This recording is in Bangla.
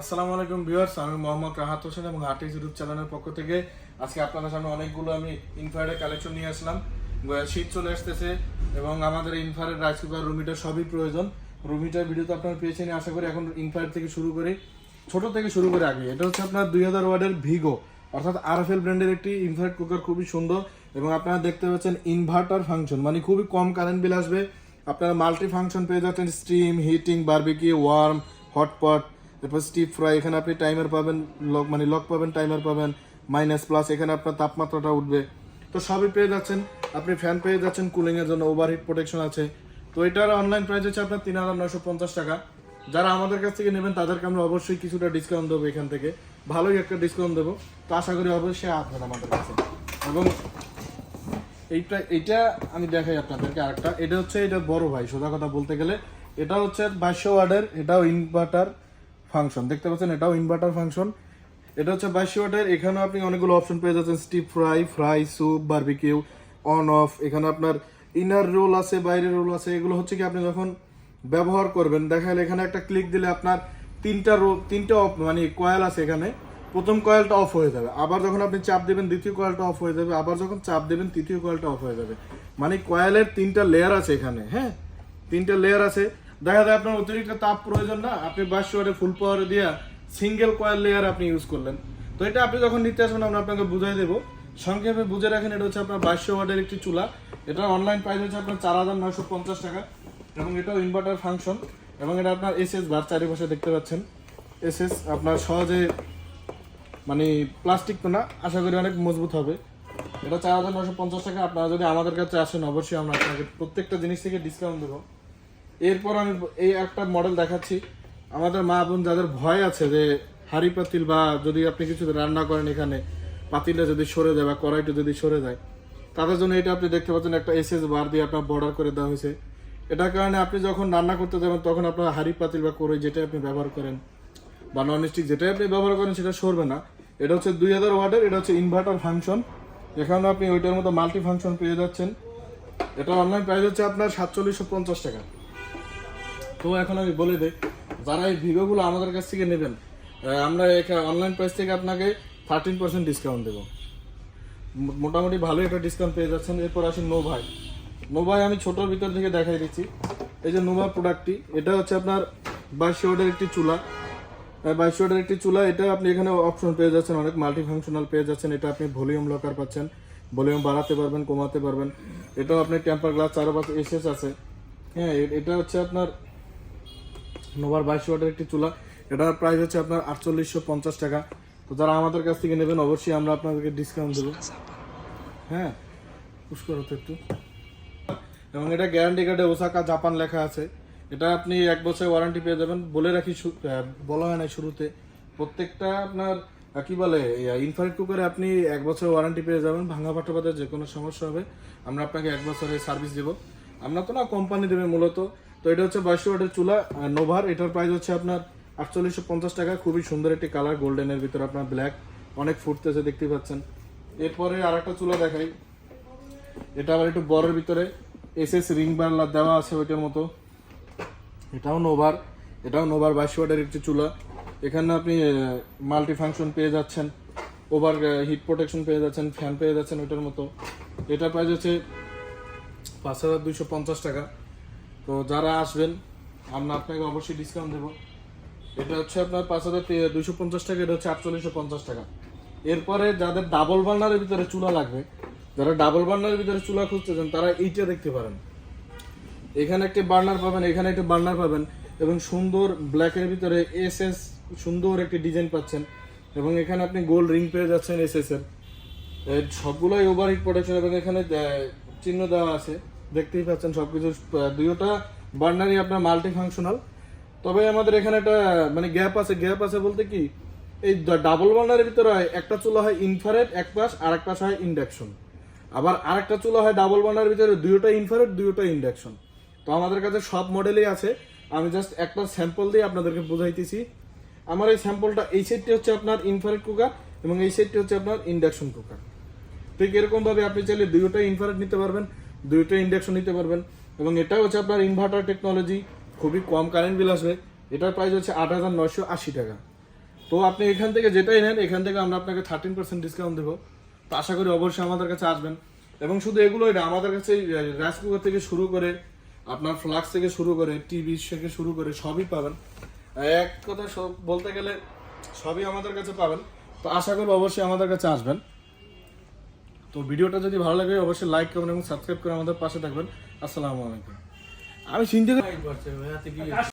আসসালামু আলাইকুম ভিউয়ার্স, আমি মোহাম্মদ রাহাত হোসেন এবং আর্টিস্ট ইউটিউব চ্যানেলের পক্ষ থেকে আজকে আপনাদের সামনে অনেকগুলো আমি ইনফ্রারেড কালেকশন নিয়ে আসলাম। শীত চলে আসতেছে এবং আমাদের ইনফ্রারেড রাইস কুকার রুমিটার সবই প্রয়োজন। রুমিটার ভিডিও তো আপনারা পেয়েছেন আশা করি এখন ইনফ্রারেড থেকে শুরু করে। ছোট থেকে শুরু করে আগে, এটা হচ্ছে আপনার দুই হাজার ওয়ার্ডের ভিগো অর্থাৎ আরএফএল ব্র্যান্ডের একটি ইনফ্রারেড কুকার খুবই সুন্দর। এবং আপনারা দেখতে পাচ্ছেন ইনভার্টার ফাংশন মানে খুবই কম কারেন্ট বিল আসবে। আপনারা মাল্টি ফাংশন পেয়ে যাচ্ছেন steam heating barbecue warm hotpot তারপর স্টিপ ফ্রাই এখানে আপনি টাইমার পাবেন লক মানে লক পাবেন টাইমার পাবেন মাইনাস প্লাস এখানে আপনার তাপমাত্রাটা উঠবে। তো সবই পেয়ে যাচ্ছেন, আপনি ফ্যান পেয়ে যাচ্ছেন কুলিং এর জন্য ওভারহিট প্রোটেকশন আছে। তো এটার অনলাইন প্রাইস হচ্ছে আপনার তিন হাজার নয়শো পঞ্চাশ টাকা। যারা আমাদের কাছ থেকে নেবেন, তাদেরকে আমরা অবশ্যই কিছুটা ডিসকাউন্ট দেবো এখান থেকে। ভালোই একটা ডিসকাউন্ট দেবো। তো আশা করি অবশ্যই আসবেন আমাদের কাছে। এবং এইটা এইটা আমি দেখাই আপনাদেরকে আরেকটা। এটা হচ্ছে, এটা বড় ভাই, সোজা কথা বলতে গেলে। এটা হচ্ছে বাইশশো ওয়ার্ডের এটাও ইনভার্টার ফাংশন। দেখতে পাচ্ছেন, এটাও ইনভার্টার ফাংশন। এটা হচ্ছে বাইশশো ওয়ার্ডের এখানেও আপনি অনেকগুলো অপশন পেয়ে যাচ্ছেন steep fry fry soup barbecue on off এখানে আপনার ইনার রোল আছে, বাইরের রোল আছে, এগুলো হচ্ছে কি আপনি যখন ব্যবহার করবেন দেখা গেলে এখানে একটা ক্লিক দিলে আপনার তিনটা রো তিনটা মানে কয়েল আছে এখানে। প্রথম কয়েলটা অফ হয়ে যাবে। আবার যখন আপনি চাপ দেবেন, দ্বিতীয় কয়েলটা অফ হয়ে যাবে। আবার যখন চাপ দেবেন, তৃতীয় কয়েলটা অফ হয়ে যাবে। মানে কয়েলের তিনটা লেয়ার আছে এখানে হ্যাঁ? তিনটা লেয়ার আছে। দেখা যায় আপনার অতিরিক্ত তাপ প্রয়োজন না। আপনি ওয়াটে ফুল পাওয়ার দিয়ে সিঙ্গেল কয়েল লেয়ার আপনি ইউজ করলেন। তো এটা আপনি যখন নিতে আসবেন, আমরা আপনাকে বুঝাই দেবো। সংক্ষেপে বুঝে রাখেন, এটা হচ্ছে আপনার বাইশশো ওয়াটের একটি চুলা। এটা অনলাইন প্রাইস হচ্ছে আপনার চার হাজার নয়শো পঞ্চাশ টাকা। এবং এটাও ইনভার্টার ফাংশন এবং এটা আপনার এসএস বার চারিপাশে দেখতে পাচ্ছেন। এসএস আপনার সহজে মানে প্লাস্টিক তো না, আশা করি অনেক মজবুত হবে। এটা চার হাজার নশো পঞ্চাশ টাকা। আপনারা যদি আমাদের কাছে আসেন, অবশ্যই আমরা আপনাকে প্রত্যেকটা জিনিস থেকে ডিসকাউন্ট দেবো। এরপর আমি এই একটা মডেল দেখাচ্ছি। আমাদের মা বোন যাদের ভয় আছে যে হাড়ি পাতিল বা যদি আপনি কিছু রান্না করেন এখানে, পাতিলটা যদি সরে যায় বা কড়াইটা যদি সরে যায়, তাদের জন্য এটা আপনি দেখতে পাচ্ছেন একটা এসএস বার দিয়ে আপনার বর্ডার করে দেওয়া হয়েছে। এটার কারণে আপনি যখন রান্না করতে যাবেন, তখন আপনার হাড়ি পাতিল বা কড়াই যেটাই আপনি ব্যবহার করেন বা নন স্টিক যেটাই আপনি ব্যবহার করেন, সেটা সরবে না। এটা হচ্ছে দুই হাজার ওয়াটের, এটা হচ্ছে ইনভার্টার ফাংশন এখানে আপনি ওইটার মতো মাল্টি ফাংশন পেয়ে যাচ্ছেন। এটা অনলাইন প্রাইস হচ্ছে আপনার সাতচল্লিশশো পঞ্চাশ টাকা। তো এখন আমি বলে দিই, যারা এই ভিডিওগুলো আমাদের কাছ থেকে নেবেন আমরা অনলাইন প্রাইস থেকে আপনাকে থার্টিন পার্সেন্ট ডিসকাউন্ট দেবো। মোটামুটি ভালো একটা ডিসকাউন্ট পেয়ে যাচ্ছেন। এরপর আসি নোভাই নোভাই আমি ছোটোর ভিতর থেকে দেখাই দিচ্ছি। এই যে নোভা প্রোডাক্টটি এটা হচ্ছে আপনার বাইশ ওয়াটের একটি চুলা। বাইশ ওয়াটের একটি চুলা, এটা আপনি এখানে অপশন পেয়ে যাচ্ছেন, অনেক মাল্টি ফাংশনাল পেয়ে যাচ্ছেন। এটা আপনি ভলিউম লকার পাচ্ছেন ভলিউম বাড়াতে পারবেন, কমাতে পারবেন। এটাও আপনি টেম্পার গ্লাস চারপাশে এসএস আছে। হ্যাঁ এটা হচ্ছে আপনার নোভার বাইশ ওয়াটের একটি চুলা। এটার প্রাইস হচ্ছে আপনার আটচল্লিশশো পঞ্চাশ টাকা। তো যারা আমাদের কাছ থেকে নেবেন, অবশ্যই আমরা আপনাদেরকে ডিসকাউন্ট দেবো। হ্যাঁ? পুষ্কর হতো একটু। এবং এটা গ্যারান্টি কার্ডে ওসাকা জাপান লেখা আছে। এটা আপনি এক বছর ওয়ারেন্টি পেয়ে যাবেন। বলে রাখি বলা হয় না শুরুতে। প্রত্যেকটা আপনার কি বলে ইনফ্রারেড কুকারে আপনি এক বছর ওয়ারেন্টি পেয়ে যাবেন। ভাঙা ফাটাপাতে যে কোনো সমস্যা হবে, আমরা আপনাকে এক বছরের সার্ভিস দেবো। আমরা তো না কোম্পানি দেবে মূলত। তো এটা হচ্ছে বাইশশো ওয়াটের চুলা নোভার। এটার প্রাইস হচ্ছে আপনার আটচল্লিশশো পঞ্চাশ টাকা। খুবই সুন্দর একটি কালার গোল্ডেনের ভিতরে আপনার ব্ল্যাক অনেক ফুটতেছে, দেখতে পাচ্ছেন। এরপরে আরেকটা চুলা দেখাই। এটা আবার একটু বড়ের ভিতরে। এস এস রিং বার দেওয়া আছে ওইটার মতো। এটাও নোভার। এটাও নোভার বাইশ ওয়াটের একটি চুলা। এখানে আপনি মাল্টি ফাংশন পেয়ে যাচ্ছেন। ওভার হিট প্রোটেকশন পেয়ে যাচ্ছেন ফ্যান পেয়ে যাচ্ছেন ওইটার মতো। এটা প্রাইস হচ্ছে পাঁচ হাজার দুইশো পঞ্চাশ টাকা। তো যারা আসবেন, আমরা আপনাকে অবশ্যই ডিসকাউন্ট দেবো। এটা হচ্ছে আপনার পাঁচ হাজার দুইশো পঞ্চাশ টাকা, এটা হচ্ছে আটচল্লিশশো পঞ্চাশ টাকা। এরপরে যাদের ডাবল বার্নারের ভিতরে চুলা লাগবে, যারা ডাবল বার্নারের ভিতরে চুলা খুঁজতেছেন, তারা এইটা দেখতে পারেন। এখানে একটি বার্নার পাবেন, এখানে একটি বার্নার পাবেন, এবং সুন্দর ব্ল্যাকের ভিতরে এস এস সুন্দর একটি ডিজাইন পাচ্ছেন, এবং এখানে আপনি গোল্ড রিং পেয়ে যাচ্ছেন এস এস এর। সবগুলোই ওভার হিট প্রোটেকশন এবং এখানে চিহ্ন দেওয়া আছে। দেখতেই পাচ্ছেন সবকিছু দুইটা বার্নারই আপনার মাল্টি ফাংশনাল তবে আমাদের এখানে একটা মানে গ্যাপ আছে গ্যাপ আছে বলতে কি, এই ডাবল বার্নারের ভিতরে হয়, একটা চুলা হয় ইনফারেট এক পাশ, আর এক পাশ হয় ইন্ডাকশন আবার আরেকটা চুলা হয় ডাবল বার্নারের ভিতরে, দুইটা ইনফারেট দুইটা ইন্ডাকশন তো আমাদের কাছে সব মডেলই আছে। আমি জাস্ট একটা স্যাম্পল দিয়ে আপনাদেরকে বুঝাইতেছি। আমার এই স্যাম্পলটা এই সেটটি হচ্ছে আপনার ইনফারেট কুকার এবং এই সেটটি হচ্ছে আপনার ইন্ডাকশন কুকার ঠিক এরকম ভাবে আপনি চাইলে দুইটা ইনফারেট নিতে পারবেন। দুইটা ইন্ডাকশন নিতে পারবেন। এবং এটা হচ্ছে আপনার ইনভার্টার টেকনোলজি খুবই কম কারেন্ট বিল আসবে। এটার প্রাইস হচ্ছে আট হাজার নয়শো আশি টাকা। তো আপনি এখান থেকে যেটাই নেন, এখান থেকে আমরা আপনাকে থার্টিন পার্সেন্ট ডিসকাউন্ট দেবো। তো আশা করি অবশ্যই আমাদের কাছে আসবেন। এবং শুধু এগুলোই না, আমাদের কাছে রাইস কুকার থেকে শুরু করে, আপনার ফ্লাক্স থেকে শুরু করে টিভি থেকে শুরু করে সবই পাবেন। এক কথা বলতে গেলে সবই আমাদের কাছে পাবেন। তো আশা করি অবশ্যই আমাদের কাছে আসবেন। তো ভিডিওটা যদি ভালো লাগে অবশ্যই লাইক করবেন এবং সাবস্ক্রাইব করে আমাদের পাশে থাকবেন। আসসালামু আলাইকুম। আমি চিনতে